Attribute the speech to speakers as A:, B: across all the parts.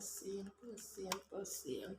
A: ดเสียง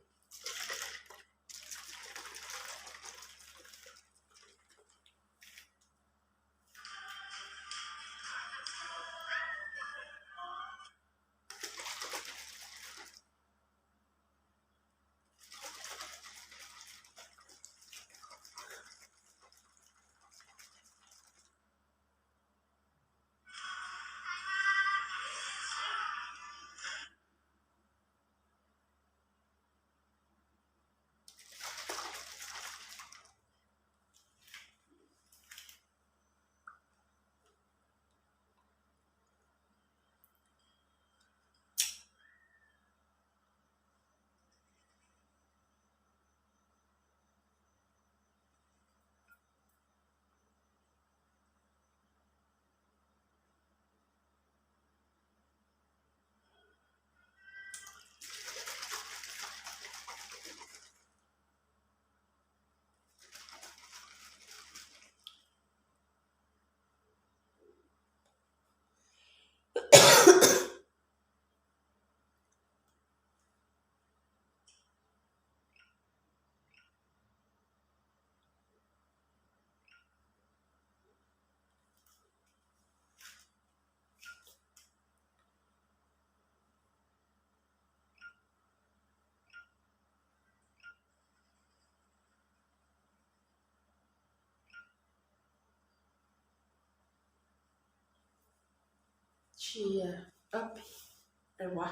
A: เปิดเสียงเปิดเสียงเชียร์อัพอะไรวะ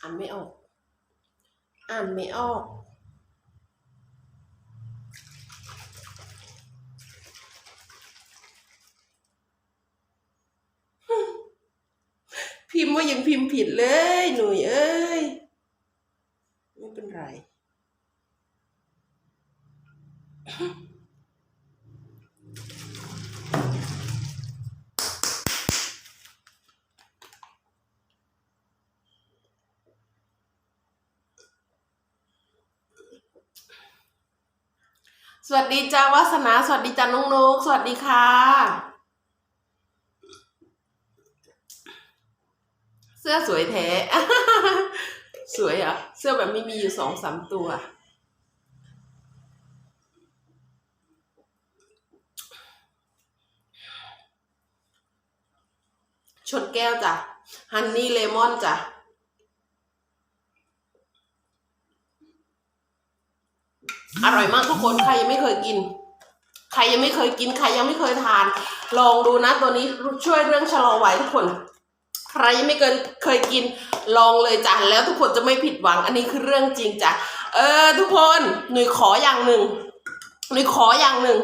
A: อ่านไม่ออก อ่านไม่ออกพิมพ์ว่ายังพิมพ์ผิดเลย หนุ่ยเอ้ย ไม่เป็นไร สวัสดีจ้าวาสนา สวัสดีจ้าน้องนุกสวัสดีค่ะ เสื้อสวยแท้ สวยเหรอะ เสื้อแบบนี้มีอยู่สองสามตัว ชนแก้วจ้ะฮันนี่เลมอนจ้ะ อร่อยมากทุกคนใครยังไม่เคยกิน ใครยังไม่เคยกินใครยังไม่เคยทาน ลองดูนะตัวนี้ช่วยเรื่องชะลอวัยทุกคนใครยังไม่เคยเคยกินลองเลยจ้ะแล้วทุกคนจะไม่ผิดหวัง อันนี้คือเรื่องจริงจ้ะเออ ทุกคนหนุ่ยขออย่างหนึ่งหนุ่ยขออย่างหนึ่ง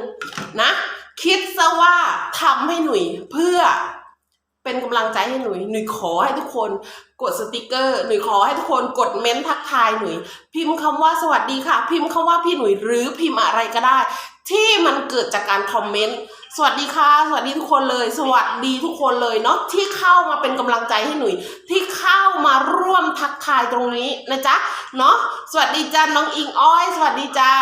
A: นะ คิดซะว่าทำให้หนุ่ยเพื่อ เป็นกำลังใจให้หนุ่ยหนุ่ยขอให้ทุกคนกดสติกเกอร์หนุ่ยขอให้ทุกคนกดเม้นท์ทักทายหนุ่ยพิมพ์คำว่าสวัสดีค่ะ พิมพ์คำว่าพี่หนุ่ยหรือพิมพ์อะไรก็ได้ ที่มันเกิดจากการคอมเมนต์สวัสดีค่ะ สวัสดีทุกคนเลย สวัสดีทุกคนเลยเนาะที่เข้ามาเป็นกำลังใจให้หนุ่ยที่เข้ามาร่วมทักทายตรงนี้นะจ๊ะเนาะสวัสดีจ้าน้องอิงอ้อย สวัสดีจ้า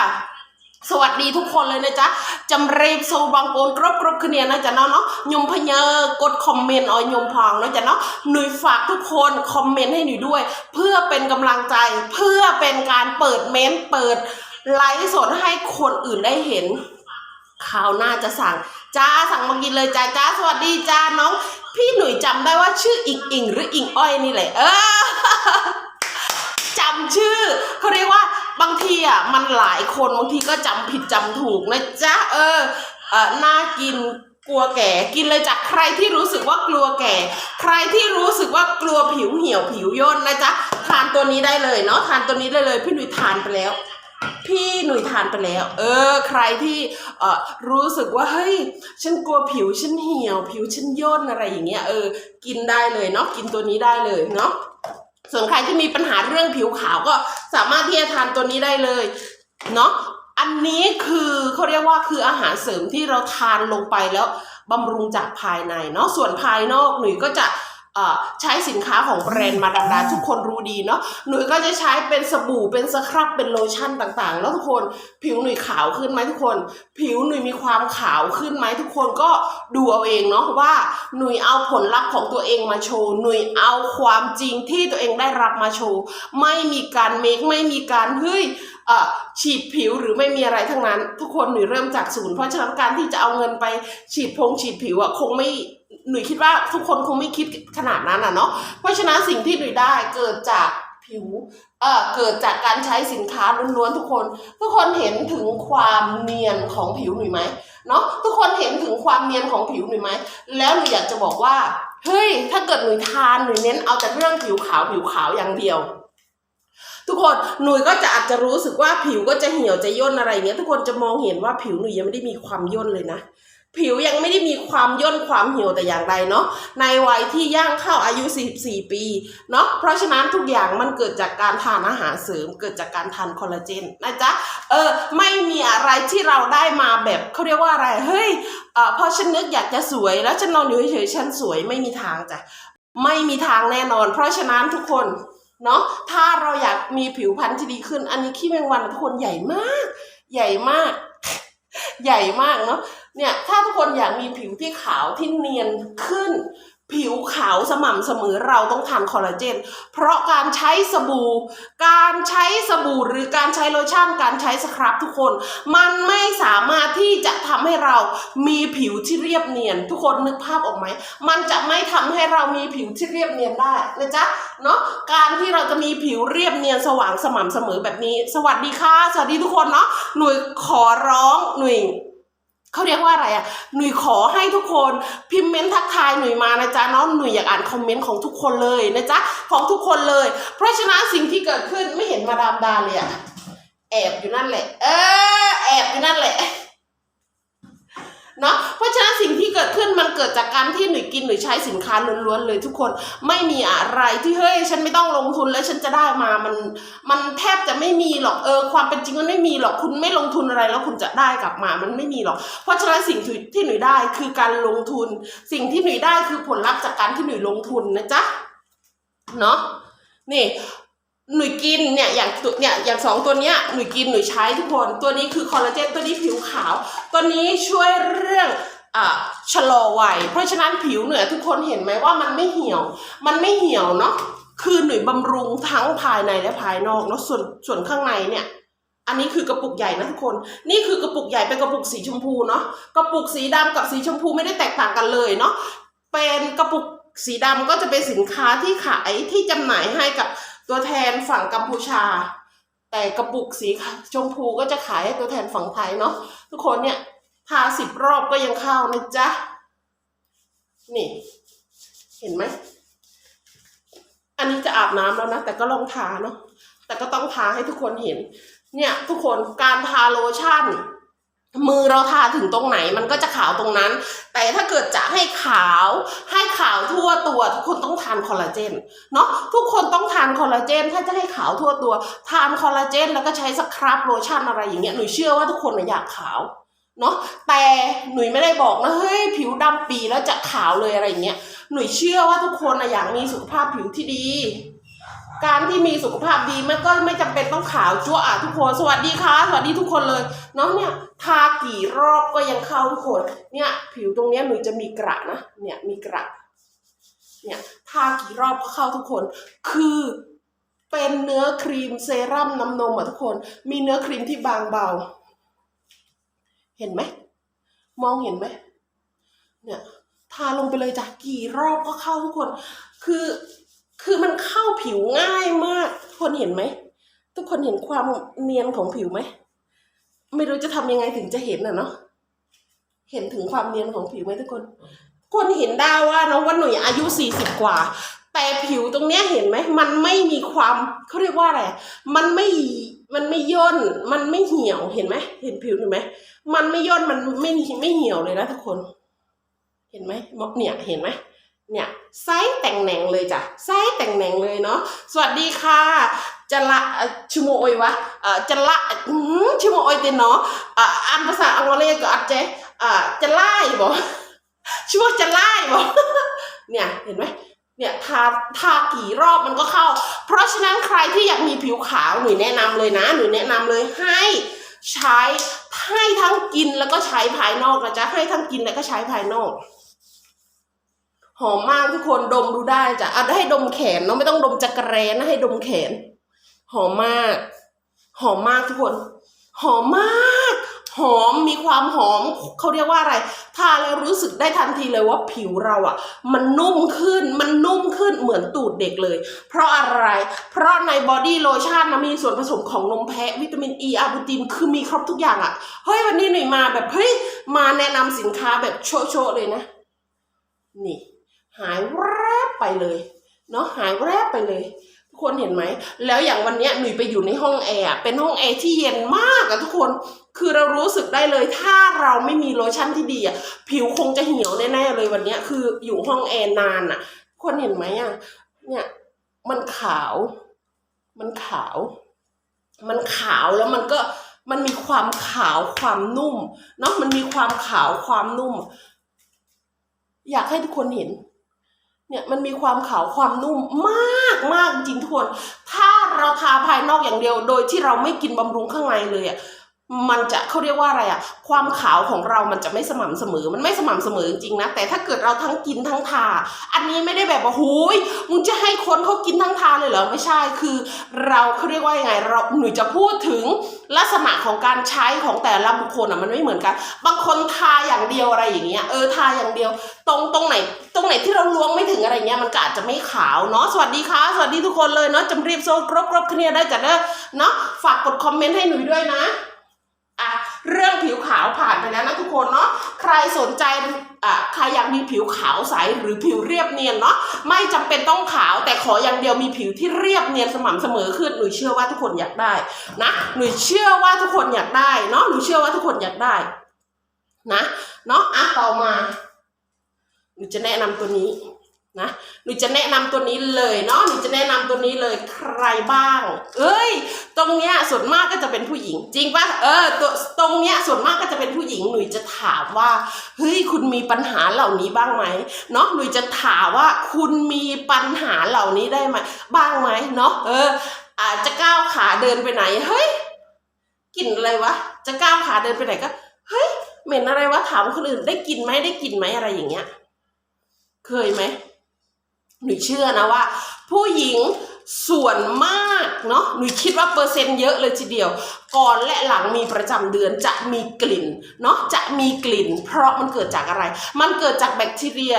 A: สวัสดีทุกคนเลยนะจ๊ะจำเรียบสูบางโกนกรบกรบคะแนนนะจ๊ะเนาะเนาะยมพเยอกดคอมเมนต์ออยยมพองนะจ๊ะเนาะหนุ่ยฝากทุกคนคอมเมนต์ให้หนุ่ยด้วย เพื่อเป็นกำลังใจ เพื่อเป็นการเปิดเม้นต์เปิดไลฟ์สดให้คนอื่นได้เห็นข่าวหน้าจะสั่งจ้าสั่งมากินเลยจ้าจ้าสวัสดีจ้าน้อง พี่หนุ่ยจำได้ว่าชื่ออิงอิงหรืออิงอ้อยนี่แหละเออจำชื่อเขาเรียกว่า บางทีอะมันหลายคนบางทีก็จำผิดจำถูกนะจ๊ะเออเออน่ากินกลัวแก่กินเลยจากใครที่รู้สึกว่ากลัวแก่ ใครที่รู้สึกว่ากลัวผิวเหี่ยวผิวย่นนะจ๊ะทานตัวนี้ได้เลยเนาะทานตัวนี้ได้เลย พี่หนุ่ยทานไปแล้ว พี่หนุ่ยทานไปแล้ว เออ ใครที่เออรู้สึกว่าเฮ้ยฉันกลัวผิวฉันเหี่ยว ผิวฉันย่นอะไรอย่างเงี้ยเออ กินได้เลยเนาะกินตัวนี้ได้เลยเนาะ ส่วนใครที่มีปัญหาเรื่องผิวขาวก็สามารถที่จะทานตัวนี้ได้เลยเนาะอันนี้คือเขาเรียกว่าคืออาหารเสริมที่เราทานลงไปแล้วบำรุงจากภายในเนาะส่วนภายนอกหนุ่ยก็จะ ใช้สินค้าของแบรนด์มาดามดาทุกคนรู้ดีเนาะหนุ่ยก็จะใช้เป็นสบู่เป็นสครับเป็นโลชั่นต่างๆ แล้วทุกคนผิวหนุ่ยขาวขึ้นไหมทุกคน ผิวหนุ่ยมีความขาวขึ้นไหมทุกคนก็ดูเอาเองเนาะว่าหนุ่ยเอาผลลัพธ์ของตัวเองมาโชว์หนุ่ยเอาความจริงที่ตัวเองได้รับมาโชว์ไม่มีการเมคไม่มีการเฮ้ยเออฉีดผิวหรือไม่มีอะไรทั้งนั้น ทุกคนหนุ่ยเริ่มจากศูนย์เพราะฉะนั้นการที่จะเอาเงินไปฉีดพงฉีดผิวอะคงไม่ หนุ่ยคิดว่าทุกคนคงไม่คิดขนาดนั้นอะเนาะเพราะฉะนั้นสิ่งที่หนุ่ยได้เกิดจากผิวเอ่อเกิดจากการใช้สินค้าล้วนๆทุกคน ทุกคนเห็นถึงความเนียนของผิวหนุ่ยไหมเนาะทุกคนเห็นถึงความเนียนของผิวหนุ่ยไหมแล้วหนุ่ยอยากจะบอกว่าเฮ้ยถ้าเกิดหนุ่ยทานหนุ่ยเน้นเอาแต่เรื่องผิวขาวผิวขาวอย่างเดียวทุกคนหนุ่ยก็จะอาจจะรู้สึกว่าผิวก็จะเหี่ยวจะย่นอะไรเงี้ยทุกคนจะมองเห็นว่าผิวหนุ่ยยังไม่ได้มีความย่นเลยนะ ผิวยังไม่ได้มีความย่นความเหี่ยวแต่อย่างใดเนาะในวัยที่ย่างเข้าอายุ 44 ปีเนาะเพราะฉะนั้นทุกอย่างมันเกิดจากการทานอาหารเสริม เกิดจากการทานคอลลาเจนนะจ๊ะเออไม่มีอะไรที่เราได้มาแบบเขาเรียกว่าอะไรเฮ้ยเออพอฉันนึกอยากจะสวย แล้วฉันนอนอยู่เฉยๆฉันสวยไม่มีทางจ้ะไม่มีทางแน่นอน เพราะฉะนั้นทุกคนเนาะถ้าเราอยากมีผิวพรรณที่ดีขึ้น อันนี้ขี้แมงวันทุกคนใหญ่มาก ใหญ่มาก ใหญ่มากเนาะ เนี่ยถ้าทุกคนอยากมีผิวที่ขาวที่เนียนขึ้น ผิวขาวสม่ำเสมอเราต้องทานคอลลาเจน เพราะการใช้สบู่ การใช้สบู่หรือการใช้โลชั่นการใช้สครับทุกคน มันไม่สามารถที่จะทำให้เรามีผิวที่เรียบเนียน ทุกคนนึกภาพออกไหมมันจะไม่ทำให้เรามีผิวที่เรียบเนียนได้นะจ๊ะเนาะการที่เราจะมีผิวเรียบเนียนสว่างสม่ำเสมอแบบนี้ สวัสดีค่ะสวัสดีทุกคนเนาะหนุ่ยขอร้องหนุ่ย เขาเรียกว่าอะไรอะหนุ่ยขอให้ทุกคนพิมพ์เมนต์ทักทายหนุ่ยมานะจ๊ะเนาะหนุ่ยอยากอ่านคอมเมนต์ของทุกคนเลยนะจ๊ะของทุกคนเลย เพราะฉะนั้นสิ่งที่เกิดขึ้นไม่เห็นมาดามดาเลยอะแอบอยู่นั่นแหละ เออแอบอยู่นั่นแหละ เนาะเพราะฉะนั้นสิ่งที่เกิดขึ้นมันเกิดจากการที่หนุ่ยกินหนุ่ยใช้สินค้าล้วนๆเลยทุกคนไม่มีอะไรที่เฮ้ยฉันไม่ต้องลงทุนแล้วฉันจะได้มามันมันแทบจะไม่มีหรอกเออความเป็นจริงมันไม่มีหรอกคุณไม่ลงทุนอะไรแล้วคุณจะได้กลับมามันไม่มีหรอก เพราะฉะนั้นสิ่งที่หนุ่ยได้คือการลงทุน สิ่งที่หนุ่ยได้คือผลลัพธ์จากการที่หนุ่ยลงทุนนะจ๊ะเนาะนี่ หนุ่ยกินเนี่ยอย่างตัวเนี่ยอย่างสองตัวเนี้ยหนุ่ยกินหนุ่ยใช้ทุกคนตัวนี้คือคอลลาเจนตัวนี้ผิวขาว ตัวนี้ช่วยเรื่องอ่าชะลอวัยเพราะฉะนั้นผิวเหนือทุกคนเห็นไหมว่ามันไม่เหี่ยว มันไม่เหี่ยวเนาะคือหนุ่ยบำรุงทั้งภายในและภายนอกแล้วส่วนส่วนข้างในเนี่ยอันนี้คือกระปุกใหญ่นะทุกคน นี่คือกระปุกใหญ่เป็นกระปุกสีชมพูเนาะกระปุกสีดำกับสีชมพูไม่ได้แตกต่างกันเลยเนาะเป็นกระปุกสีดำก็จะเป็นสินค้าที่ขายที่จำหน่ายให้กับ ตัวแทนฝั่งกัมพูชา แต่กระปุกสีชมพูก็จะขายให้ตัวแทนฝั่งไทยเนาะทุกคนเนี่ยทาสิบรอบก็ยังเข้านะจ๊ะ นี่ เห็นไหม อันนี้จะอาบน้ำแล้วนะ แต่ก็ลองทาเนาะแต่ก็ต้องทาให้ทุกคนเห็น เนี่ย ทุกคนการทาโลชั่น มือเราทาถึงตรงไหนมันก็จะขาวตรงนั้น แต่ถ้าเกิดจะให้ขาวให้ขาวทั่วตัว ทุกคนต้องทานคอลลาเจนเนาะทุกคนต้องทานคอลลาเจน ถ้าจะให้ขาวทั่วตัว ทานคอลลาเจน แล้วก็ใช้สครับโลชั่นอะไรอย่างเงี้ยหนูเชื่อว่าทุกคนน่ะอยากขาวเนาะแต่หนุ่ยไม่ได้บอกนะเฮ้ยผิวดำปีแล้วจะขาวเลยอะไรอย่างเงี้ยหนุ่ยเชื่อว่าทุกคนน่ะอยากมีสุขภาพผิวที่ดี การที่มีสุขภาพดีมันก็ไม่จำเป็นต้องขาวจั่วอะทุกคนสวัสดีค่ะ สวัสดีทุกคนเลยเนาะเนี่ยทากี่รอบก็ยังเข้าทุกคนเนี่ย ผิวตรงเนี้ยหนูจะมีกระนะเนี่ยมีกระเนี่ยทากี่รอบก็เข้าทุกคน คือเป็นเนื้อครีมเซรั่มน้ำนมอะทุกคน มีเนื้อครีมที่บางเบา เห็นไหมมองเห็นไหมเนี่ยทาลงไปเลยจ้ะกี่รอบก็เข้าทุกคน คือ คือมันเข้าผิวง่ายมากทุกคนเห็นไหม ทุกคนเห็นความเนียนของผิวไหม ไม่รู้จะทำยังไงถึงจะเห็นอะเนาะเห็นถึงความเนียนของผิวไหมทุกคน คนเห็นได้ว่าน้องว่าหนุ่ยอายุสี่สิบกว่า แต่ผิวตรงเนี้ยเห็นไหม มันไม่มีความเขาเรียกว่าอะไร มันไม่ มันไม่ย่น มันไม่เหี่ยว เห็นไหม เห็นผิวหนูไหม มันไม่ย่น มันไม่ไม่เหี่ยวเลยนะทุกคน เห็นไหมเนี่ย เห็นไหม เนี่ยไซส์แต่งแหน่งเลยจ้ะไซส์แต่งแหน่งเลยเนาะสวัสดีค่ะจะละชิโมโอยวะเอ่อจะละชิโมโอยเตนเนาะอ่านภาษาอังกฤษก็อาจจะอ่าจะไล่บอกชื่อว่าจะไล่บอกเนี่ยเห็นไหมเนี่ยทาทากี่รอบมันก็เข้า เพราะฉะนั้นใครที่อยากมีผิวขาวหนูแนะนำเลยนะหนูแนะนำเลยให้ใช้ให้ทั้งกินแล้วก็ใช้ภายนอกนะจ๊ะให้ทั้งกินแล้วก็ใช้ภายนอก หอมมากทุกคนดมดูได้จ้ะอะให้ดมแขนเนาะไม่ต้องดมจักรแร้นะให้ดมแขน หอมมาก หอมมากทุกคน หอมมาก หอมมีความหอมเขาเรียกว่าอะไรทาแล้วรู้สึกได้ทันทีเลยว่าผิวเราอะ่ะ มันนุ่มขึ้นมันนุ่มขึ้นเหมือนตูดเด็กเลย เพราะอะไร เพราะในบอดี้โลชั่นนะมีส่วนผสมของนมแพะวิตามินอ e, ีอาบูตินคือมีครบทุกอย่างอะ่ะเฮ้ยวันนี้หน่อยมาแบบเฮ้ยมาแนะนำสินค้าแบบโชว์ๆเลยนะ นี่ หายแวบไปเลยเนาะหายแวบไปเลยทุกคนเห็นไหม แล้วอย่างวันนี้หนุ่ยไปอยู่ในห้องแอร์เป็นห้องแอร์ที่เย็นมากอะทุกคนคือเรารู้สึกได้เลย ถ้าเราไม่มีโลชั่นที่ดีอะผิวคงจะเหี่ยวแน่ๆเลยวันนี้คืออยู่ห้องแอร์นานอะทุกคนเห็นไหมอะเนี่ยมันขาว มันขาว มันขาวแล้วมันก็มันมีความขาวความนุ่มเนาะมันมีความขาวความนุ่ม อยากให้ทุกคนเห็น เนี่ยมันมีความขาวความนุ่มมากมากจริงทุกคน ถ้าเราทาภายนอกอย่างเดียวโดยที่เราไม่กินบำรุงข้างในเลยอะ มันจะเขาเรียกว่าอะไรอะความขาวของเรามันจะไม่สม่ำเสมอ มันไม่สม่ำเสมอจริงๆนะ แต่ถ้าเกิดเราทั้งกินทั้งทา อันนี้ไม่ได้แบบว่าหูยมึงจะให้คนเขากินทั้งทาเลยเหรอ ไม่ใช่ คือเราเขาเรียกว่ายังไง เราหนูจะพูดถึงลักษณะของการใช้ของแต่ละบุคคลอะมันไม่เหมือนกัน บางคนทาอย่างเดียวอะไรอย่างเงี้ย เออทาอย่างเดียว ตรงตรงไหน ตรงไหนที่เราล้วงไม่ถึงอะไรเงี้ย มันก็อาจจะไม่ขาวเนาะ สวัสดีค่ะ สวัสดีทุกคนเลยเนาะจำรีบโซกรบกรบเคลียร์ได้จ้ะเด้อเนาะ ฝากกดคอมเมนต์ให้หนูด้วยนะ เรื่องผิวขาวผ่านไปแล้วนะทุกคนเนาะใครสนใจอะใครอยากมีผิวขาวใสหรือผิวเรียบเนียนเนาะไม่จำเป็นต้องขาวแต่ขออย่างเดียวมีผิวที่เรียบเนียนสม่ำเสมอขึ้นหนูเชื่อว่าทุกคนอยากได้นะหนูเชื่อว่าทุกคนอยากได้เนาะหนูเชื่อว่าทุกคนอยากได้นะเนาะอะต่อมาหนูจะแนะนำตัวนี้ นะหนูจะแนะนำตัวนี้เลยเนาะหนูจะแนะนำตัวนี้เลยใครบ้าง เอ้ย ตรงเนี้ยส่วนมากก็จะเป็นผู้หญิง จริงปะเออตัวตรงเนี้ยส่วนมากก็จะเป็นผู้หญิงหนูจะถามว่าเฮ้ยคุณมีปัญหาเหล่านี้บ้างไหมเนาะหนูจะถามว่าคุณมีปัญหาเหล่านี้ได้ไหมบ้างไหมเนาะเออ อาจจะก้าวขาเดินไปไหนเฮ้ยกลิ่นอะไรวะจะก้าวขาเดินไปไหนก็เฮ้ยเหม็นอะไรวะถามคนอื่นได้กลิ่นไหมได้กลิ่นไหมอะไรอย่างเงี้ย เคยไหม หนูเชื่อนะว่า ผู้หญิงส่วนมากเนาะหนูคิดว่าเปอร์เซ็นต์เยอะเลยทีเดียว ก่อนและหลังมีประจำเดือนจะมีกลิ่นเนาะจะมีกลิ่น เพราะมันเกิดจากอะไร มันเกิดจากแบคทีเรีย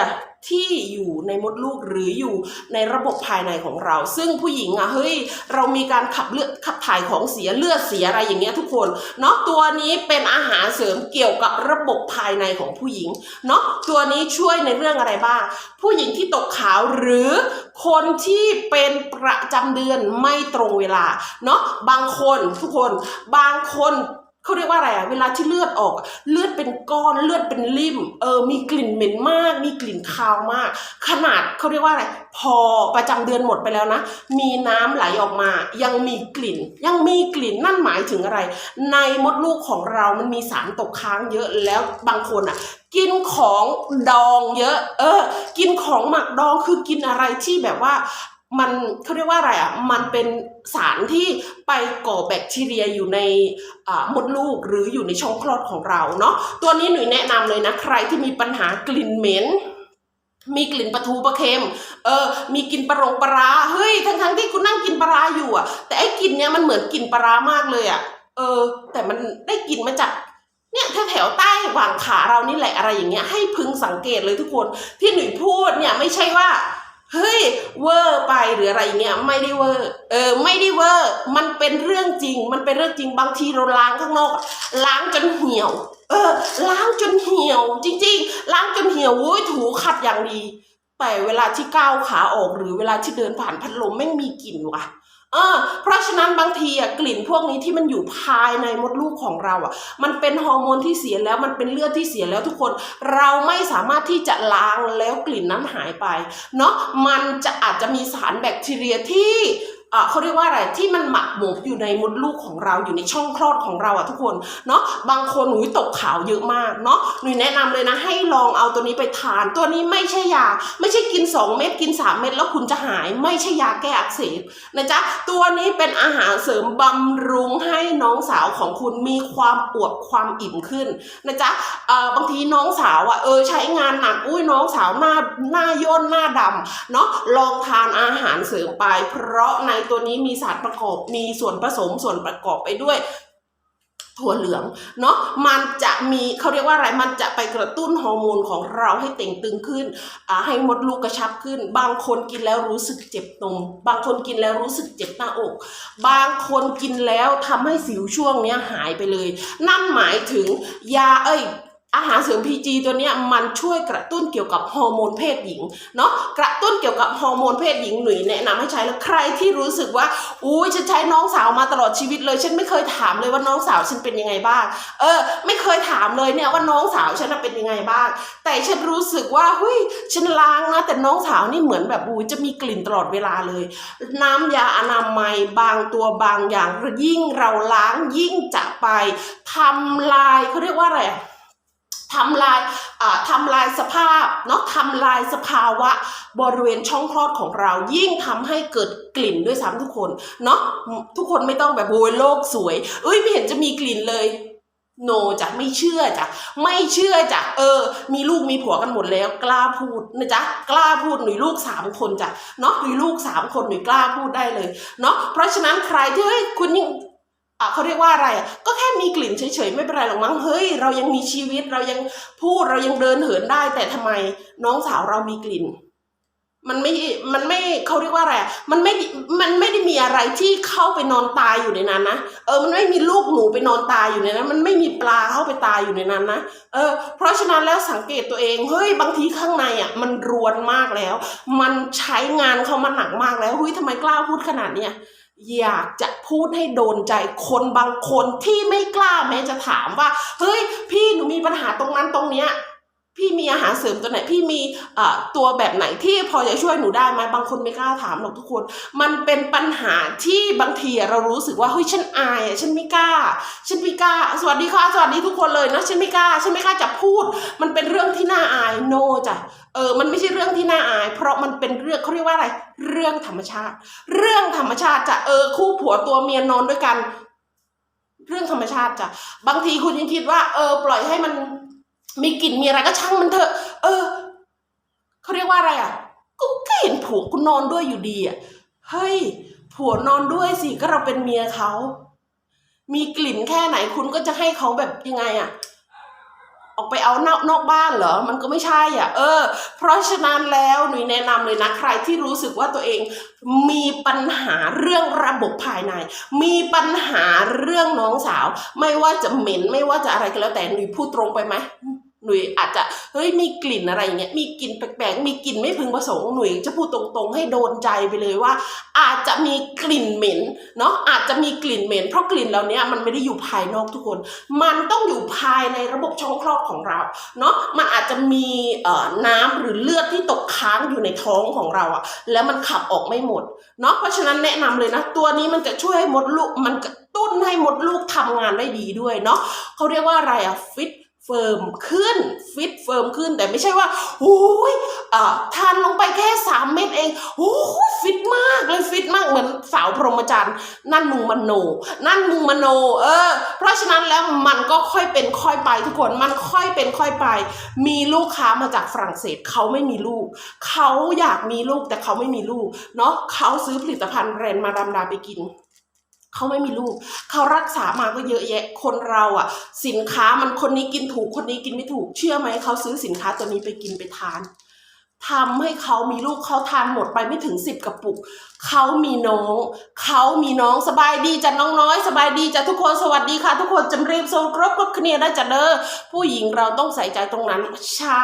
A: ที่อยู่ในมดลูกหรืออยู่ในระบบภายในของเรา ซึ่งผู้หญิงอะเฮ้ยเรามีการขับเลือดขับถ่ายของเสียเลือดเสียอะไรอย่างเงี้ยทุกคนเนาะตัวนี้เป็นอาหารเสริมเกี่ยวกับระบบภายในของผู้หญิงเนาะตัวนี้ช่วยในเรื่องอะไรบ้าง ผู้หญิงที่ตกขาวหรือคนที่เป็นประจำเดือนไม่ตรงเวลาเนาะบางคนทุกคนบางคน เขาเรียกว่าอะไรอะเวลาที่เลือดออก เลือดเป็นก้อนเลือดเป็นริ่ม เออ มีกลิ่นเหม็นมาก มีกลิ่นคาวมาก ขนาดเขาเรียกว่าอะไร พอประจำเดือนหมดไปแล้วนะ มีน้ำไหลออกมา ยังมีกลิ่น ยังมีกลิ่นนั่นหมายถึงอะไร ในมดลูกของเรามันมีสารตกค้างเยอะแล้วบางคนอะกินของดองเยอะ เออ กินของหมักดองคือกินอะไรที่แบบว่า มันเขาเรียกว่าอะไรอะ มันเป็นสารที่ไปก่อแบคทีเรียอยู่ในมดลูกหรืออยู่ในช่องคลอดของเราเนาะ ตัวนี้หนูแนะนำเลยนะ ใครที่มีปัญหากลิ่นเหม็นมีกลิ่นปลาทูปลาเค็ม เออ มีกลิ่นปลารงปลาราเฮ้ย ทั้งทั้งๆที่กูนั่งกินปลาราอยู่อะ แต่ไอ้กลิ่นเนี้ยมันเหมือนกลิ่นปลามากเลยอะ เออ แต่มันได้กลิ่นมาจาก เนี่ยแถวแถวใต้หว่างขาเรานี่แหละอะไรอย่างเงี้ย ให้พึงสังเกตเลยทุกคน ที่หนุ่ยพูดเนี่ยไม่ใช่ว่า เฮ้ยเวอร์ไปหรืออะไรเงี้ยไม่ได้เวอร์เออไม่ได้เวอร์มันเป็นเรื่องจริง มันเป็นเรื่องจริงบางทีเราล้างข้างนอก ล้างจนเหี่ยว เออ ล้างจนเหี่ยว จริง ๆ ล้างจนเหี่ยวโอ้ยถูขัดอย่างดีแต่เวลาที่ก้าวขาออกหรือเวลาที่เดินผ่านพัดลมไม่มีกลิ่นว่ะ เออเพราะฉะนั้นบางทีอะกลิ่นพวกนี้ที่มันอยู่ภายในมดลูกของเราอะมันเป็นฮอร์โมนที่เสียแล้วมันเป็นเลือดที่เสียแล้วทุกคน เราไม่สามารถที่จะล้างแล้วกลิ่นนั้นหายไปเนาะมันจะอาจจะมีสารแบคทีเรียที่ เขาเรียกว่าอะไรที่มันหมักหมมอยู่ในมดลูกของเราอยู่ในช่องคลอดของเราอะทุกคนเนาะบางคนหนูตกขาวเยอะมากเนาะหนูแนะนำเลยนะให้ลองเอาตัวนี้ไปทาน ตัวนี้ไม่ใช่ยา ไม่ใช่กิน 2 เม็ดกิน 3 เม็ดแล้วคุณจะหายไม่ใช่ยาแก้อักเสบนะจ๊ะตัวนี้เป็นอาหารเสริมบำรุงให้น้องสาวของคุณมีความอวบความอิ่มขึ้นนะจ๊ะเอ่อบางทีน้องสาวอะเออใช้งานหนักอุ้ยน้องสาวหน้าหน้าย่นหน้าดำเนาะลองทานอาหารเสริมไป เพราะในตัวนี้มีสารประกอบมีส่วนผสมส่วนประกอบไปด้วยถั่วเหลืองเนาะมันจะมีเขาเรียกว่าอะไรมันจะไปกระตุ้นฮอร์โมนของเราให้เต่งตึงขึ้นอ่าให้มดลูกกระชับขึ้น บางคนกินแล้วรู้สึกเจ็บนมบางคนกินแล้วรู้สึกเจ็บหน้าอก บางคนกินแล้วทำให้สิวช่วงเนี้ยหายไปเลย นั่นหมายถึงยาเอ้ย อาหารเสริม PG ตัวเนี้ยมันช่วยกระตุ้นเกี่ยวกับฮอร์โมนเพศหญิงเนาะกระตุ้นเกี่ยวกับฮอร์โมนเพศหญิงหนุ่ยแนะนำให้ใช้แล้วใครที่รู้สึกว่าอุ้ยฉันใช้น้องสาวมาตลอดชีวิตเลย ฉันไม่เคยถามเลยว่าน้องสาวฉันเป็นยังไงบ้าง เออ ไม่เคยถามเลยเนี่ยว่าน้องสาวฉันเป็นยังไงบ้าง แต่ฉันรู้สึกว่าเฮ้ยฉันล้างนะแต่น้องสาวนี่เหมือนแบบอุ้ยจะมีกลิ่นตลอดเวลาเลย น้ำยาอนามัยบางตัวบางอย่างยิ่งเราล้างยิ่งจะไปทำลายเขาเรียกว่าอะไรอะ ทำลายทำลายสภาพเนาะทำลายสภาวะบริเวณช่องคลอดของเรา ยิ่งทำให้เกิดกลิ่นด้วยซ้ำทุกคนเนาะทุกคนไม่ต้องแบบโวยโลกสวย เอ้ยไม่เห็นจะมีกลิ่นเลยโนจ้ะไม่เชื่อจ้ะไม่เชื่อจ้ะเออ มีลูกมีผัวกันหมดแล้ว กล้าพูดนะจ๊ะกล้าพูดหนุ่ยลูกสามคนจ้ะเนาะหนุ่ยลูกสามคนหนุ่ยกล้าพูดได้เลยเนาะเพราะฉะนั้นใครที่เฮ้ยคุณยังอะ เขาเรียกว่าอะไรก็แค่มีกลิ่นเฉยๆไม่เป็นไรหรอกมั้งเฮ้ย เรายังมีชีวิตเรายังพูดเรายังเดินเหินได้ แต่ทำไมน้องสาวเรามีกลิ่น มันไม่มันไม่เขาเรียกว่าอะไรมันไม่มันไม่ได้มีอะไรที่เข้าไปนอนตายอยู่ในนั้นนะเออมันไม่มีลูกหนูไปนอนตายอยู่ในนั้น มันไม่มีปลาเข้าไปตายอยู่ในนั้นนะเออ เพราะฉะนั้นแล้วสังเกตตัวเองเฮ้ยบางทีข้างในอะ มันรวนมากแล้ว มันใช้งานเขามาหนักมากแล้วเฮ้ยทำไมกล้าพูดขนาดเนี้ย อยากจะพูดให้โดนใจคนบางคนที่ไม่กล้าแม้จะถามว่า เฮ้ย พี่หนูมีปัญหาตรงนั้นตรงเนี้ย พี่มีอาหารเสริมตัวไหนพี่มีตัวแบบไหนที่พอจะช่วยหนูได้ไหมบางคนไม่กล้าถามหรอกทุกคน มันเป็นปัญหาที่บางทีเรารู้สึกว่าเฮ้ยฉันอายอะฉันไม่กล้า ฉันไม่กล้า สวัสดีค่ะสวัสดีทุกคนเลยนะฉันไม่กล้าฉันไม่กล้าจะพูด มันเป็นเรื่องที่น่าอายโนจ้ะเออมันไม่ใช่เรื่องที่น่าอาย เพราะมันเป็นเรื่องเขาเรียกว่าอะไร เรื่องธรรมชาติ เรื่องธรรมชาติจะเออคู่ผัวตัวเมียนอนด้วยกัน เรื่องธรรมชาติจ้ะบางทีคุณยังคิดว่า เออ ปล่อยให้มัน มีกลิ่นมีอะไรก็ช่างมันเถอะ เออเขาเรียกว่าอะไรอะก็ก็เห็นผัวคุณนอนด้วยอยู่ดีอะเฮ้ย ผัวนอนด้วยสิก็เราเป็นเมียเขา มีกลิ่นแค่ไหนคุณก็จะให้เขาแบบยังไงอะ ออกไปเอานอกนอกบ้านเหรอ มันก็ไม่ใช่อะ เออ เพราะฉะนั้นแล้วหนูแนะนำเลยนะ ใครที่รู้สึกว่าตัวเองมีปัญหาเรื่องระบบภายใน มีปัญหาเรื่องน้องสาว ไม่ว่าจะเหม็นไม่ว่าจะอะไรก็แล้วแต่หนูพูดตรงไปไหม หนุ่ยอาจจะเฮ้ยมีกลิ่นอะไรอย่างเงี้ยมีกลิ่นแปลกๆมีกลิ่นไม่พึงประสงค์หนุ่ยจะพูดตรงๆ ให้โดนใจไปเลยว่า อาจจะมีกลิ่นเหม็นเนาะอาจจะมีกลิ่นเหม็นเพราะกลิ่นเหล่านี้มันไม่ได้อยู่ภายนอกทุกคน มันต้องอยู่ภายในระบบช่องคลอดของเราเนาะมันอาจจะมีเอ่อน้ำหรือเลือดที่ตกค้างอยู่ในท้องของเราอะแล้วมันขับออกไม่หมดเนาะเพราะฉะนั้นแนะนำเลยนะ ตัวนี้มันจะช่วยให้มดลูกมันกระตุ้นให้มดลูกทำงานได้ดีด้วยเนาะเขาเรียกว่าอะไรอะฟิต เฟิร์มขึ้นฟิตเฟิร์มขึ้นแต่ไม่ใช่ว่าโอ้ยอ่าทานลงไปแค่สามเม็ดเองโอ้ยฟิตมากเลยฟิตมากเหมือนสาวพรหมจรรย์นั่นมึงมโน นั่นมึงมโน เออ เพราะฉะนั้นแล้วมันก็ค่อยเป็นค่อยไปทุกคนมันค่อยเป็นค่อยไป มีลูกค้ามาจากฝรั่งเศสเขาไม่มีลูก เขาอยากมีลูกแต่เขาไม่มีลูกเนาะเขาซื้อผลิตภัณฑ์แบรนด์มาดามดาไปกิน เขาไม่มีลูก เขารักษามาก็เยอะแยะ คนเราอะสินค้ามันคนนี้กินถูกคนนี้กินไม่ถูก เชื่อไหมเขาซื้อสินค้าตัวนี้ไปกินไปทาน ทำให้เขามีลูกเขาทานหมดไปไม่ถึงสิบกระปุก เขามีน้อง เขามีน้องสบายดีจ้ะน้องน้อย สบายดีจ้ะทุกคนสวัสดีค่ะ ทุกคนจำเรียบโซครบครบเคลียร์ได้จ้ะเด้อผู้หญิงเราต้องใส่ใจตรงนั้นใช่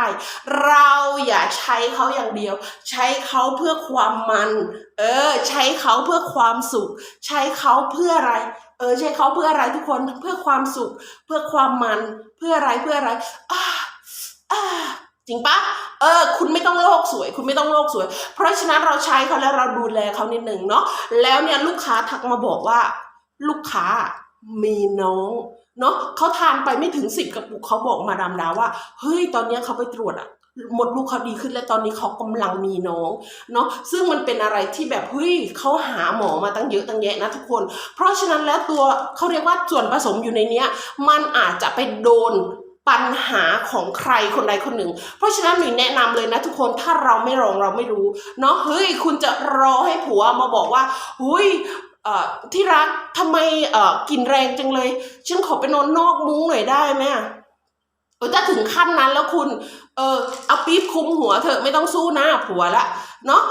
A: เราอย่าใช้เขาอย่างเดียว ใช้เขาเพื่อความมัน เออ ใช้เขาเพื่อความสุข ใช้เขาเพื่ออะไรเออใช้เขาเพื่ออะไรทุกคนเพื่อความสุข เพื่อความมัน เพื่ออะไรเพื่ออะไรอ่าอ่า จริงปะเออ คุณไม่ต้องโลกสวย คุณไม่ต้องโลกสวย เพราะฉะนั้นเราใช้เขาแล้วเราดูแลเขานิดหนึ่งเนาะ แล้วเนี่ยลูกค้าทักมาบอกว่า ลูกค้ามีน้องเนาะเขาทานไปไม่ถึงสิบกระปุกเขาบอกมาดามดาว่า เฮ้ย ตอนนี้เขาไปตรวจอะหมดลูกเขาดีขึ้นแล้วตอนนี้เขากำลังมีน้องเนาะซึ่งมันเป็นอะไรที่แบบเฮ้ยเขาหาหมอมาตั้งเยอะตั้งแยะนะทุกคน เพราะฉะนั้นแล้วตัวเขาเรียกว่าส่วนผสมอยู่ในเนี้ย มันอาจจะไปโดน ปัญหาของใครคนใดคนหนึ่ง เพราะฉะนั้นหนูแนะนำเลยนะทุกคนถ้าเราไม่ลองเราไม่รู้เนาะเฮ้ยคุณจะรอให้ผัวมาบอกว่าหุ้ยที่รักทำไมเอกลินแรงจังเลย ฉันขอไปนอนนอกมุ้งหน่อยได้ไหมเออถ้าถึงขั้นนั้นแล้วคุณ เออเอาปี๊บคลุมหัวเถอะไม่ต้องสู้หน้าผัวละเนาะ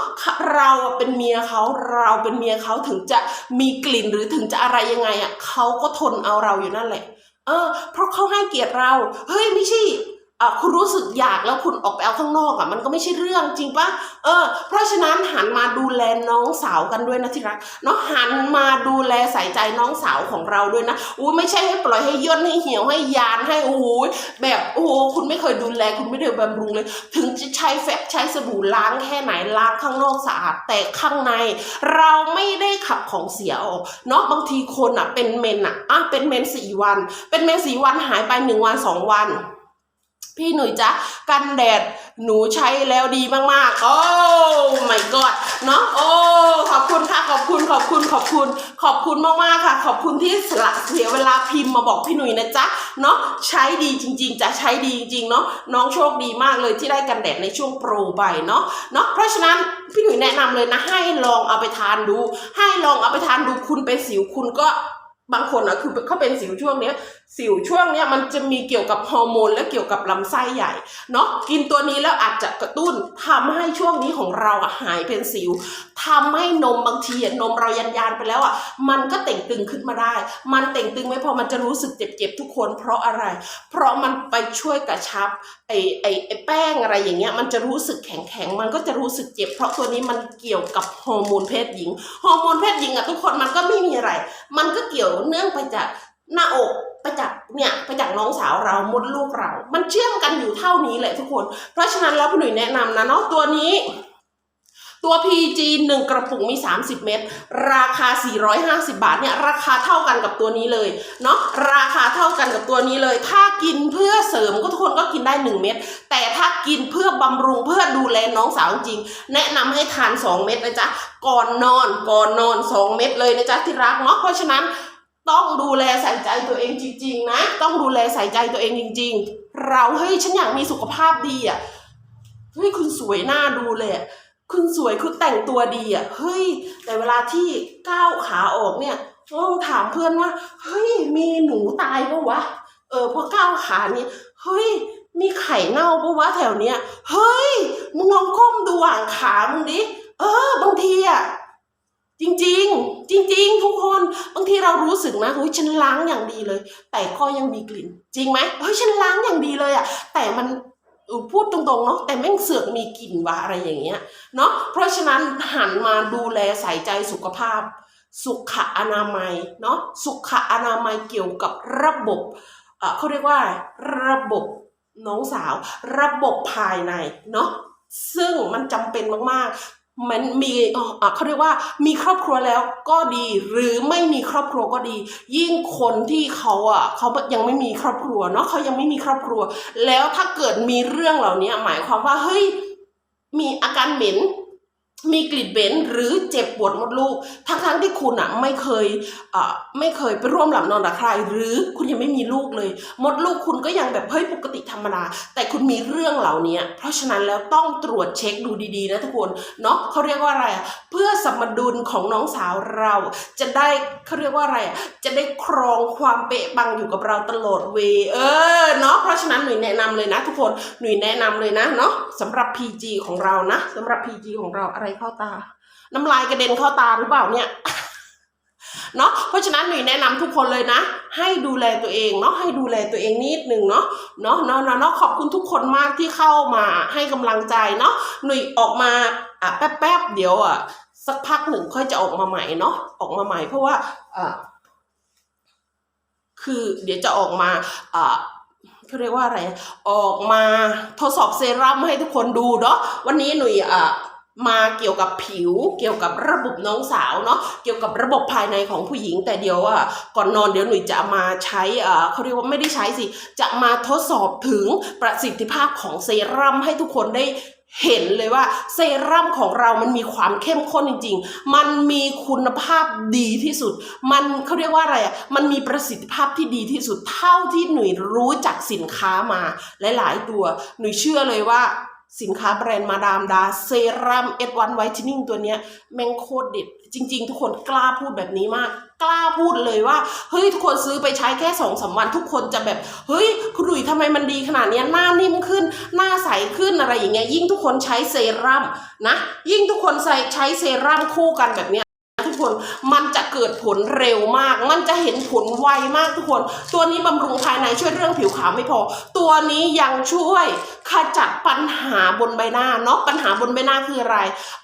A: เราเป็นเมียเขาเราเป็นเมียเขาถึงจะมีกลิ่นหรือถึงจะอะไรยังไงอะเขาก็ทนเอาเราอยู่นั่นแหละ เออ เพราะเขาให้เกียรติเรา เฮ้ยไม่ใช่อ่ คุณรู้สึกอยากแล้วคุณออกไปเอาข้างนอกอะมันก็ไม่ใช่เรื่องจริงปะเออ เพราะฉะนั้นหันมาดูแลน้องสาวกันด้วยนะที่รักเนาะหันมาดูแลใส่ใจน้องสาวของเราด้วยนะอู้ไม่ใช่ให้ปล่อยให้ย่นให้เหี่ยวให้ยานให้โอ้โหแบบโอ้โหคุณไม่เคยดูแลคุณไม่ได้บำรุงเลย ถึงจะใช้แฟบใช้สบู่ล้างแค่ไหนล้างข้างนอกสะอาดแต่ข้างใน เราไม่ได้ขับของเสียออกเนาะบางทีคนอะเป็นเมนอะอะเป็นเมนสี่วัน เป็นเมนสี่วันหายไปหนึ่งวันสองวัน พี่หนุ่ยจ๊ะกันแดดหนูใช้แล้วดีมากๆ โอ้ my god เนาะโอ้ขอบคุณค่ะขอบคุณขอบคุณขอบคุณ ขอบคุณมากๆค่ะ ขอบคุณที่สละเสียเวลาพิมพ์มาบอกพี่หนุ่ยนะจ๊ะเนาะใช้ดีจริง ๆจะใช้ดีจริงๆเนาะน้องโชคดีมากเลยที่ได้กันแดดในช่วงโปรไปเนาะเนาะเพราะฉะนั้นพี่หนุ่ยแนะนำเลยนะให้ลองเอาไปทานดู ให้ลองเอาไปทานดูคุณเป็นสิวคุณก็บางคนอะคือเขาเป็นสิวช่วงเนี้ย สิวช่วงเนี้ยมันจะมีเกี่ยวกับฮอร์โมนและเกี่ยวกับลำไส้ใหญ่เนาะกินตัวนี้แล้วอาจจะกระตุ้นทำให้ช่วงนี้ของเราอะหายเป็นสิวทำให้นมบางทีนมเรายันยานไปแล้วอะมันก็เต่งตึงขึ้นมาได้ มันเต่งตึงไม่พอมันจะรู้สึกเจ็บๆทุกคน เพราะอะไร เพราะมันไปช่วยกระชับไอไอไอแป้งอะไรอย่างเงี้ยมันจะรู้สึกแข็งๆมันก็จะรู้สึกเจ็บ เพราะตัวนี้มันเกี่ยวกับฮอร์โมนเพศหญิงฮอร์โมนเพศหญิงอะทุกคนมันก็ไม่มีอะไร มันก็เกี่ยวเนื่องไปจากหน้าอก ไปจากเนี่ยไปจากน้องสาวเรามดลูกเรา มันเชื่อมกันอยู่เท่านี้แหละทุกคน เพราะฉะนั้นแล้วพี่หนุ่ยแนะนำนะเนาะตัวนี้ ตัว PG 1 กระปุกมี 30 เม็ดราคา 450 บาทเนี่ยราคาเท่ากันกับตัวนี้เลยเนาะราคาเท่ากันกับตัวนี้เลย ถ้ากินเพื่อเสริมก็ทุกคนก็กินได้ 1 เม็ดแต่ถ้ากินเพื่อบำรุงเพื่อดูแลน้องสาวจริง แนะนำให้ทาน 2 เม็ดนะจ๊ะก่อนนอนก่อนนอน 2 เม็ดเลยนะจ๊ะที่รักเนาะเพราะฉะนั้น ต้องดูแลใส่ใจตัวเองจริง ๆ นะ ต้องดูแลใส่ใจตัวเองจริง ๆ เราเฮ้ยฉันอยากมีสุขภาพดีอะเฮ้ยคุณสวยหน้าดูเลยคุณสวยคุณแต่งตัวดีอะเฮ้ยแต่เวลาที่ก้าวขาออกเนี่ยต้องถามเพื่อนว่าเฮ้ยมีหนูตายปะวะเออพอก้าวขานี่เฮ้ยมีไข่เน่าปะวะแถวเนี้ยเฮ้ยมึงลองก้มดูอ่างขามึงดิเออบางทีอะจริง ๆ จริง ๆ ทุกคนบางทีเรารู้สึกนะเฮ้ยฉันล้างอย่างดีเลย แต่ก็ยังมีกลิ่น จริงไหมเฮ้ยฉันล้างอย่างดีเลยอะแต่มันพูดตรงๆเนาะแต่แม่งเสือกมีกลิ่นวะอะไรอย่างเงี้ยเนาะเพราะฉะนั้นหันมาดูแลใส่ใจสุขภาพ สุขอนามัยเนาะสุขอนามัยเกี่ยวกับระบบเขาเรียกว่าระบบน้องสาว ระบบภายในเนาะซึ่งมันจำเป็นมากๆ มันมีเอะเขาเรียกว่ามีครอบครัวแล้วก็ดี หรือไม่มีครอบครัวก็ดี ยิ่งคนที่เขาอะเขายังไม่มีครอบครัวเนาะเขายังไม่มีครอบครัว แล้วถ้าเกิดมีเรื่องเหล่านี้หมายความว่าเฮ้ยมีอาการเหม็น มีกลิ่นเหม็นหรือเจ็บปวดมดลูก ทั้งๆที่คุณอะไม่เคยอ่าไม่เคยไปร่วมหลับนอนกับใคร หรือคุณยังไม่มีลูกเลย มดลูกคุณก็ยังแบบเฮ้ยปกติธรรมดา แต่คุณมีเรื่องเหล่านี้ เพราะฉะนั้นแล้วต้องตรวจเช็คดูดีๆนะทุกคนเนาะเขาเรียกว่าอะไรอะเพื่อสมดุลของน้องสาวเรา จะได้เขาเรียกว่าอะไรอะจะได้ครองความเป๊ะปังอยู่กับเราตลอดเว เออเนาะเพราะฉะนั้นหนุ่ยแนะนำเลยนะ ทุกคนหนุ่ยแนะนำเลยนะเนาะสำหรับ PG ของเรานะสำหรับ PG ของเราอะไรเข้าตา น้ำลายกระเด็นเข้าตาหรือเปล่าเนี่ยเนาะเพราะฉะนั้นหนุ่ยแนะนำทุกคนเลยนะ ให้ดูแลตัวเองเนาะให้ดูแลตัวเองนิดหนึ่งเนาะเนาะเนาะเนาะนะขอบคุณทุกคนมากที่เข้ามาให้กำลังใจเนาะหนุ่ยออกมาอะแป๊บๆเดี๋ยวอะสักพักหนึ่งค่อยจะออกมาใหม่เนาะออกมาใหม่ เพราะว่าอะคือเดี๋ยวจะออกมาอะเขาเรียกว่าอะไร ออกมาทดสอบเซรั่มให้ทุกคนดูเนาะวันนี้หนุ่ยอะ มาเกี่ยวกับผิว เกี่ยวกับระบบน้องสาวเนาะเกี่ยวกับระบบภายในของผู้หญิง แต่เดี๋ยวอะก่อนนอนเดี๋ยวหนุ่ยจะมาใช้อ่าเขาเรียกว่าไม่ได้ใช้สิ จะมาทดสอบถึงประสิทธิภาพของเซรั่มให้ทุกคนได้เห็นเลยว่าเซรั่มของเรามันมีความเข้มข้นจริง ๆ มันมีคุณภาพดีที่สุด มันเขาเรียกว่าอะไรอะ มันมีประสิทธิภาพที่ดีที่สุดเท่าที่หนุ่ยรู้จักสินค้ามาหลายๆตัว หนุ่ยเชื่อเลยว่า สินค้าแบรนด์มาดามดาเซรั่มเอ็ดวันไวท์ชินิ่งตัวเนี้ยแม่งโคตรเด็ด จริง ๆ ทุกคนกล้าพูดแบบนี้มาก กล้าพูดเลยว่า เฮ้ย ทุกคนซื้อไปใช้แค่สองสามวัน ทุกคนจะแบบ เฮ้ย คุณหนุ่ยทำไมมันดีขนาดนี้หน้านิ่มขึ้น หน้าใสขึ้นอะไรอย่างเงี้ยยิ่งทุกคนใช้เซรั่มนะ ยิ่งทุกคนใส่ใช้เซรั่มคู่กันแบบเนี้ย คน มันจะเกิดผลเร็วมาก มันจะเห็นผลไวมากทุกคน ตัวนี้บำรุงภายในช่วยเรื่องผิวขาวไม่พอ ตัวนี้ยังช่วยขจัดปัญหาบนใบหน้าเนาะปัญหาบนใบหน้าคืออะไร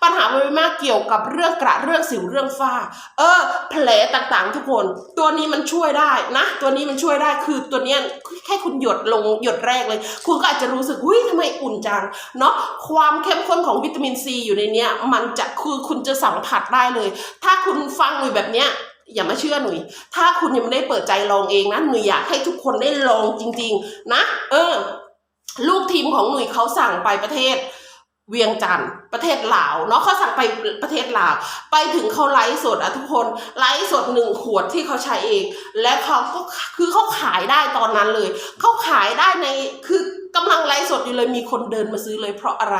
A: ปัญหาบนใบหน้าเกี่ยวกับเรื่องกระเรื่องสิวเรื่องฝ้า เออแผลต่างๆ ทุกคน ตัวนี้มันช่วยได้นะ ตัวนี้มันช่วยได้คือตัวนี้แค่คุณหยดลงหยดแรกเลย คุณก็อาจจะรู้สึกอุ้ยทำไมอุ่นจังเนาะความเข้มข้นของวิตามินซีอยู่ในเนี้ยมันจะคือคุณจะสัมผัสได้เลย ถ้าคุณฟังหนุ่ยแบบเนี้ยอย่ามาเชื่อหนุ่ย ถ้าคุณยังไม่ได้เปิดใจลองเองนะหนุ่ยอยากให้ทุกคนได้ลองจริง ๆ นะ เออ ลูกทีมของหนุ่ยเขาสั่งไปประเทศเวียงจันทร์ประเทศลาวเนาะเขาสั่งไปประเทศลาว ไปถึงเขาไลฟ์สดอะทุกคนไลฟ์สดหนึ่งขวดที่เขาใช้เอง และเขาก็คือเขาขายได้ตอนนั้นเลยเขาขายได้ในคือกำลังไลฟ์สดอยู่เลยมีคนเดินมาซื้อเลยเพราะอะไร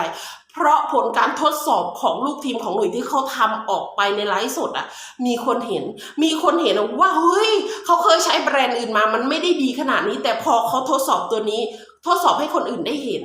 A: เพราะผลการทดสอบของลูกทีมของหนุ่ยที่เขาทำออกไปในไลฟ์สดอะมีคนเห็น มีคนเห็นว่าเฮ้ยเขาเคยใช้แบรนด์อื่นมา มันไม่ได้ดีขนาดนี้ แต่พอเขาทดสอบตัวนี้ ทดสอบให้คนอื่นได้เห็น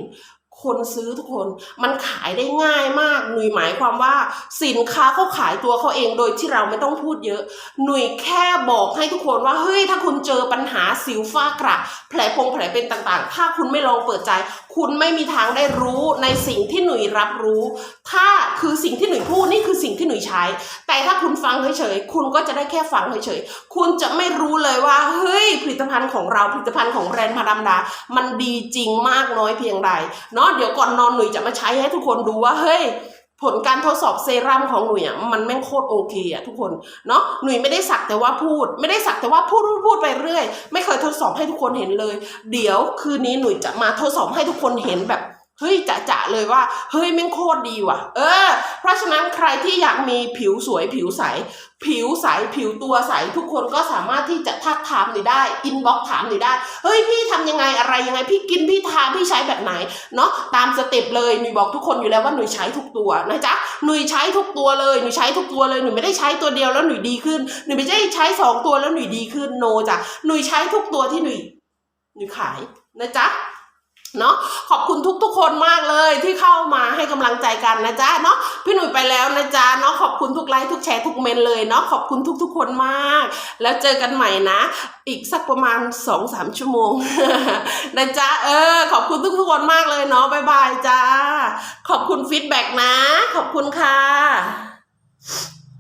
A: คนซื้อทุกคนมันขายได้ง่ายมากหนุ่ยหมายความว่าสินค้าเขาขายตัวเขาเองโดยที่เราไม่ต้องพูดเยอะ หนุ่ยแค่บอกให้ทุกคนว่าเฮ้ยถ้าคุณเจอปัญหาสิวฝ้ากระ แผลพงแผลเป็นต่างๆ ถ้าคุณไม่ลองเปิดใจคุณไม่มีทางได้รู้ในสิ่งที่หนุ่ยรับรู้ ถ้าคือสิ่งที่หนุ่ยพูดนี่คือสิ่งที่หนุ่ยใช้ แต่ถ้าคุณฟังเฉยๆ คุณก็จะได้แค่ฟังเฉยๆ คุณจะไม่รู้เลยว่า เฮ้ย ผลิตภัณฑ์ของเรา ผลิตภัณฑ์ของแบรนด์มาดามดา มันดีจริงมากน้อยเพียงใด เนาะ เดี๋ยวก่อนนอนหนุ่ยจะมาใช้ให้ทุกคนดูว่า เฮ้ย ผลการทดสอบเซรั่มของหนุ่ยอะมันแม่งโคตรโอเคอะทุกคนเนาะหนุ่ยไม่ได้สักแต่ว่าพูด ไม่ได้สักแต่ว่าพูดพูดไปเรื่อย ไม่เคยทดสอบให้ทุกคนเห็นเลย เดี๋ยวคืนนี้หนุ่ยจะมาทดสอบให้ทุกคนเห็นแบบ เฮ้ยจะจะเลยว่า เฮ้ยแม่งโคตรดีว่ะ เออ เพราะฉะนั้นใครที่อยากมีผิวสวยผิวใส ผิวใสผิวตัวใส ทุกคนก็สามารถที่จะทักถามหนูได้อินบ็อกถามหนูได้ เฮ้ยพี่ทำยังไงอะไรยังไง พี่กินพี่ทาพี่ใช้แบบไหนเนาะตามสเต็ปเลยหนูบอกทุกคนอยู่แล้วว่าหนูใช้ทุกตัวนะจ๊ะหนูใช้ทุกตัวเลยหนูใช้ทุกตัวเลยหนูไม่ได้ใช้ตัวเดียวแล้วหนูดีขึ้นหนูไม่ได้ใช้สองตัวแล้วหนูดีขึ้นโนจ้ะหนูใช้ทุกตัวที่หนูหนูขายนะจ๊ะ เนาะขอบคุณทุกๆคนมากเลยที่เข้ามาให้กำลังใจกันนะจ๊ะเนาะพี่หนุ่ยไปแล้วนะจ๊ะเนาะขอบคุณทุกไลค์ทุกแชร์ทุกเมนเลยเนาะขอบคุณทุกๆคนมาก แล้วเจอกันใหม่นะ อีกสักประมาณ2อสามชั่วโมงนะจ๊ะเออ ขอบคุณทุกๆคนมากเลยเนาะบ๊ายบายจ้าขอบคุณฟีดแบ็กนะ ขอบคุณค่ะ